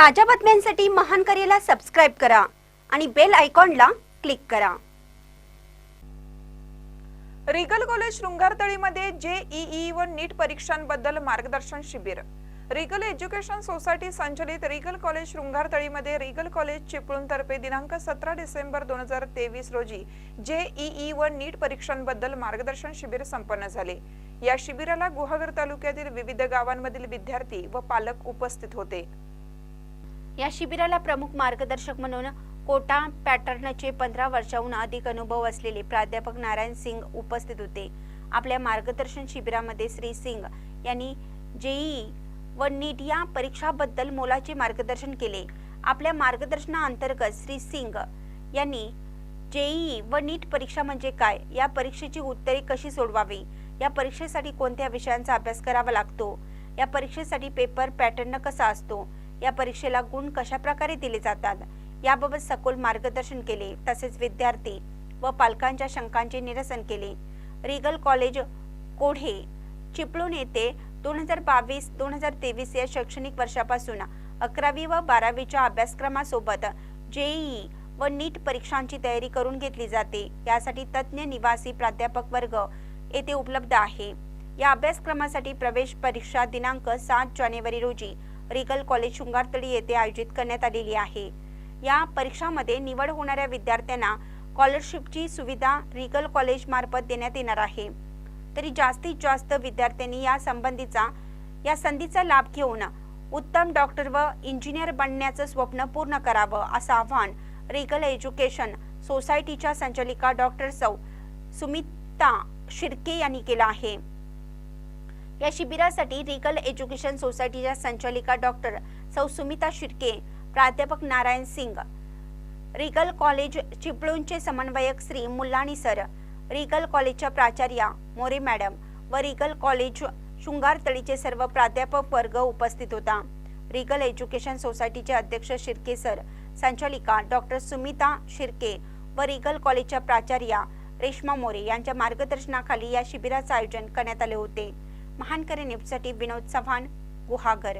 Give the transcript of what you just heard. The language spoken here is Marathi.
ताज्या बातम्यांसाठी महान करेला सबस्क्राईब करा आणि बेल आयकॉनला क्लिक करा. रिगल कॉलेज शृंगारतळीमध्ये जेईई व नीट परीक्षांबद्दल मार्गदर्शन शिबिर. रिगल एज्युकेशन सोसायटी संचलित रिगल कॉलेज शृंगारतळीमध्ये रिगल कॉलेज चिपळूणतर्फे दिनांक सतरा डिसेंबर दोन हजार तेवीस रोजी जेईई व नीट परीक्षांबद्दल मार्गदर्शन शिबिर संपन्न झाले. या शिबिराला गुहागर तालुक्यातील विविध गावांमधील विद्यार्थी व पालक उपस्थित होते. या शिबिराला प्रमुख मार्गदर्शक म्हणून कोटा पॅटर्नचे पंधरा वर्षाहून अधिक अनुभव असलेले प्राध्यापक नारायण सिंग उपस्थित होते. आपल्या मार्गदर्शन शिबिरामध्ये श्री सिंग यांनी जेई व नीट या परीक्षाबद्दल मोलाचे मार्गदर्शन केले. आपल्या मार्गदर्शनाअंतर्गत श्री सिंग यांनी जेई व नीट परीक्षा म्हणजे काय या परीक्षेची उत्तरे कशी सोडवावी या परीक्षेसाठी कोणत्या विषयांचा अभ्यास करावा लागतो या परीक्षेसाठी पेपर पॅटर्न कसा असतो या परीक्षेला गुण कशा प्रकारे दिले जातात? याबाबत सखोल मार्गदर्शन केले तसेच विद्यार्थी व पालकांच्या शंकांचे निरसन केले. रिगल कॉलेज कोढे चिपळूण येथे दोन हजार बावीस दोन हजार तेवीस या शैक्षणिक वर्षापासून अकरावी व बारावीच्या अभ्यासक्रमासोबत जेईई व नीट परीक्षांची तयारी करून घेतली जाते. यासाठी तज्ज्ञ निवासी प्राध्यापक वर्ग येथे उपलब्ध आहे. या अभ्यासक्रमासाठी प्रवेश परीक्षा दिनांक सात जानेवारी रोजी रिगल कॉलेज शृंगारतळी येथे आयोजित करण्यात आलेली आहे. या परीक्षामध्ये निवड होणाऱ्या विद्यार्थ्यांना स्कॉलरशिपची सुविधा रिगल कॉलेजमार्फत देण्यात येणार आहे. तरी जास्तीत जास्त विद्यार्थ्यांनी या संबंधीचा या संधीचा लाभ घेऊन उत्तम डॉक्टर व इंजिनियर बनण्याचं स्वप्न पूर्ण करावं असं आव्हान रिगल एज्युकेशन सोसायटीच्या संचालिका डॉक्टर सौ सुमिता शिर्के यांनी केलं आहे. या शिबिरासाठी रिगल एज्युकेशन सोसायटीच्या संचालिका डॉक्टर सौ सुमिता शिर्के प्राध्यापक नारायण सिंग रिगल कॉलेज चिपळूणचे समन्वयक श्री मुल्लाणी सर रिगल कॉलेजच्या प्राचार्या मोरे मॅडम व रिगल कॉलेज शृंगारतळीचे सर्व प्राध्यापक वर्ग उपस्थित होता. रिगल एज्युकेशन सोसायटीचे अध्यक्ष शिर्के सर संचालिका डॉक्टर सुमिता शिर्के व रिगल कॉलेजच्या प्राचार्या रेश्मा मोरे यांच्या मार्गदर्शनाखाली या शिबिराचं आयोजन करण्यात आले होते. महानकरे न्यूजसाठी विनोद चव्हाण गुहागर.